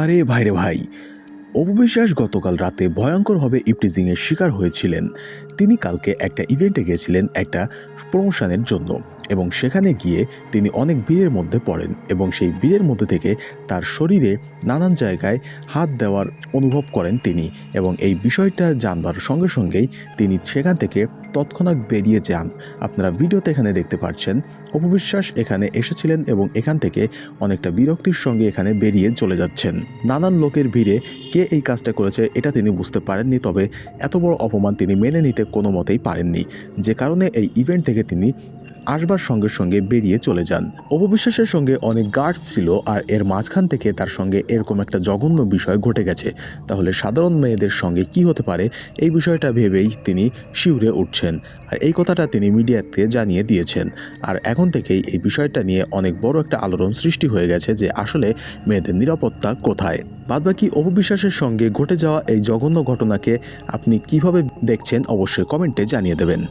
আরে ভাইরে ভাই অপবিশ্বাস গতকাল রাতে ভয়ঙ্করভাবে ইপটিজিংয়ের শিকার হয়েছিলেন। তিনি কালকে একটা ইভেন্টে গিয়েছিলেন একটা প্রমোশনের জন্য। এবং সেখানে গিয়ে তিনি অনেক ভিড়ের মধ্যে পড়েন এবং সেই ভিড়ের মধ্যে থেকে তার শরীরে নানান জায়গায় হাত দেওয়ার অনুভব করেন তিনি এবং এই বিষয়টা জানবার সঙ্গে সঙ্গেই তিনি সেখান থেকে তৎক্ষণাৎ বেরিয়ে যান। আপনারা ভিডিওতে এখানে দেখতে পাচ্ছেন অপবিশ্বাস এখানে এসেছিলেন এবং এখান থেকে অনেকটা বিরক্তির সঙ্গে এখানে বেরিয়ে চলে যাচ্ছেন। নানান লোকের ভিড়ে কে এই কাজটা করেছে এটা তিনি বুঝতে পারেননি, তবে এত বড় অপমান তিনি মেনে নিতে কোনো মতেই পারেননি। যে কারণে এই ইভেন্ট থেকে তিনি আসবার সঙ্গে সঙ্গে বেরিয়ে চলে যান। অপবিশ্বাসের সঙ্গে অনেক গার্ড ছিল আর এর মাঝখান থেকে তার সঙ্গে এরকম একটা জঘন্য বিষয় ঘটে গেছে। তাহলে সাধারণ মেয়েদের সঙ্গে কি হতে পারে? এই বিষয়টা ভেবেই তিনি শিউরে উঠছেন আর এই কথাটা তিনি মিডিয়াতে জানিয়ে দিয়েছেন। আর এখন থেকেই এই বিষয়টা নিয়ে অনেক বড় একটা আলোড়ন সৃষ্টি হয়ে গেছে যে আসলে মেয়েদের নিরাপত্তা কোথায়। বাদবাকি অপবিশ্বাসের সঙ্গে ঘটে যাওয়া এই জঘন্য ঘটনাকে আপনি কীভাবে দেখছেন অবশ্যই কমেন্টে জানিয়ে দেবেন।